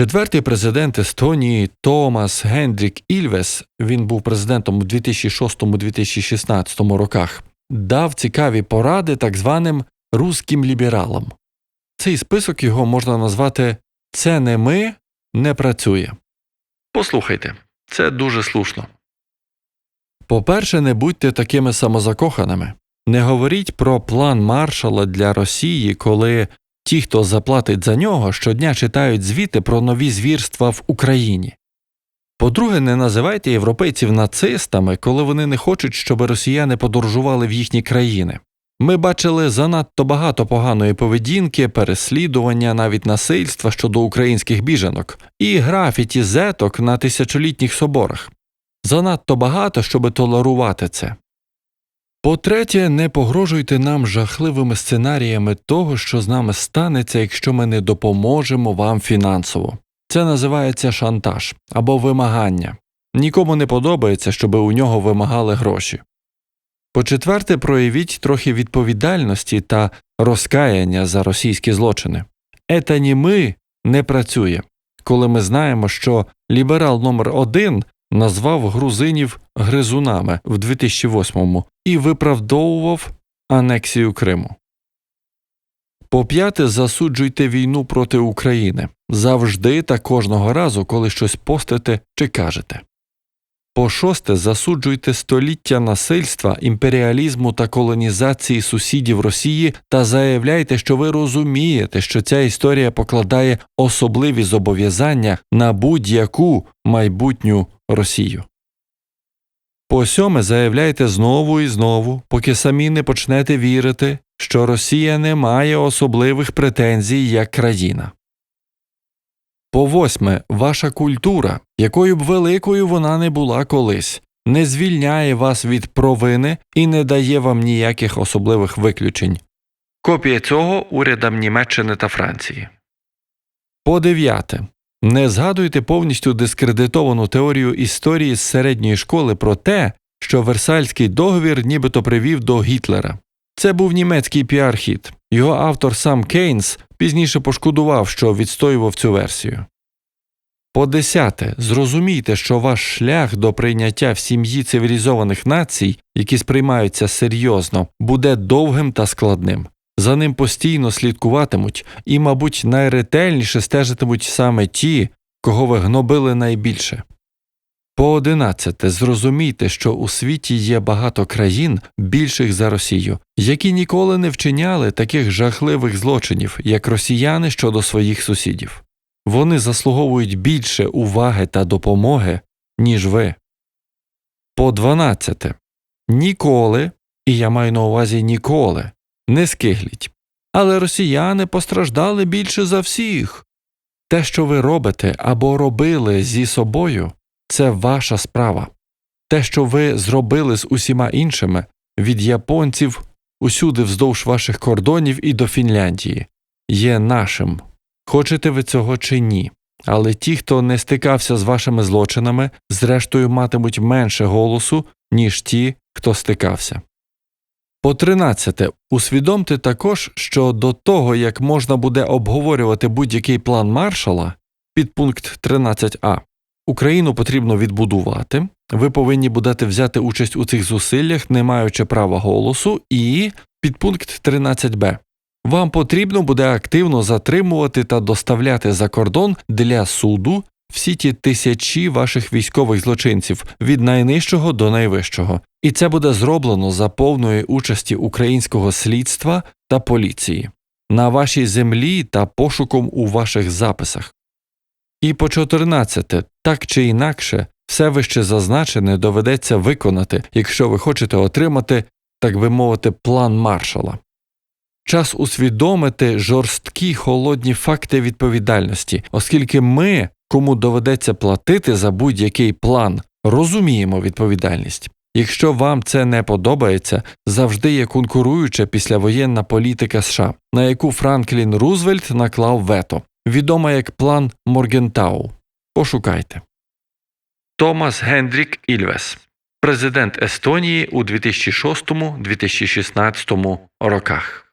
Четвертий президент Естонії Томас Гендрік Ільвес, він був президентом у 2006-2016 роках, дав цікаві поради так званим руським лібералам. Цей список його можна назвати Це не ми не працює. Послухайте, це дуже слушно. По-перше, не будьте такими самозакоханими. Не говоріть про план маршала для Росії, коли ті, хто заплатить за нього, щодня читають звіти про нові звірства в Україні. По-друге, не називайте європейців нацистами, коли вони не хочуть, щоб росіяни подорожували в їхні країни. Ми бачили занадто багато поганої поведінки, переслідування, навіть насильства щодо українських біженок, і графіті зеток на тисячолітніх соборах. Занадто багато, щоб толерувати це. По-третє, не погрожуйте нам жахливими сценаріями того, що з нами станеться, якщо ми не допоможемо вам фінансово. Це називається шантаж або вимагання. Нікому не подобається, щоб у нього вимагали гроші. По четверте, проявіть трохи відповідальності та розкаяння за російські злочини. Ета ні ми не працює, коли ми знаємо, що ліберал номер 1 назвав грузинів гризунами в 2008-му і виправдовував анексію Криму. По п'яте, засуджуйте війну проти України завжди та кожного разу, коли щось постите чи кажете. По шосте, засуджуйте століття насильства, імперіалізму та колонізації сусідів Росії та заявляйте, що ви розумієте, що ця історія покладає особливі зобов'язання на будь-яку майбутню Росію. По сьоме заявляйте знову і знову, поки самі не почнете вірити, що Росія не має особливих претензій як країна. По восьме, ваша культура, якою б великою вона не була колись, не звільняє вас від провини і не дає вам ніяких особливих виключень. Копія цього урядам Німеччини та Франції. По дев'яте. Не згадуйте повністю дискредитовану теорію історії з середньої школи про те, що Версальський договір нібито привів до Гітлера. Це був німецький піар-хіт. Його автор сам Кейнс пізніше пошкодував, що відстоював цю версію. По десяте, зрозумійте, що ваш шлях до прийняття в сім'ї цивілізованих націй, які сприймаються серйозно, буде довгим та складним. За ним постійно слідкуватимуть і, мабуть, найретельніше стежитимуть саме ті, кого ви гнобили найбільше. По одинадцяте, зрозумійте, що у світі є багато країн, більших за Росію, які ніколи не вчиняли таких жахливих злочинів, як росіяни щодо своїх сусідів. Вони заслуговують більше уваги та допомоги, ніж ви. По дванадцяте. Ніколи, і я маю на увазі ніколи, не скигліть. Але росіяни постраждали більше за всіх. Те, що ви робите або робили зі собою, це ваша справа. Те, що ви зробили з усіма іншими, від японців усюди вздовж ваших кордонів і до Фінляндії, є нашим. Хочете ви цього чи ні. Але ті, хто не стикався з вашими злочинами, зрештою матимуть менше голосу, ніж ті, хто стикався. По тринадцяте, усвідомте також, що до того, як можна буде обговорювати будь-який план маршала, підпункт 13а, Україну потрібно відбудувати, ви повинні будете взяти участь у цих зусиллях, не маючи права голосу, і підпункт 13б. Вам потрібно буде активно затримувати та доставляти за кордон для суду всі ті тисячі ваших військових злочинців від найнижчого до найвищого, і це буде зроблено за повної участі українського слідства та поліції на вашій землі та пошуком у ваших записах. І по 14. так чи інакше, все вище зазначене доведеться виконати, якщо ви хочете отримати, так би мовити, план маршала. Час усвідомити жорсткі холодні факти відповідальності, оскільки ми, кому доведеться платити за будь-який план, розуміємо відповідальність. Якщо вам це не подобається, завжди є конкуруюча післявоєнна політика США, на яку Франклін Рузвельт наклав вето, відома як план Моргентау. Пошукайте. Томас Гендрік Ільвес, президент Естонії у 2006-2016 роках.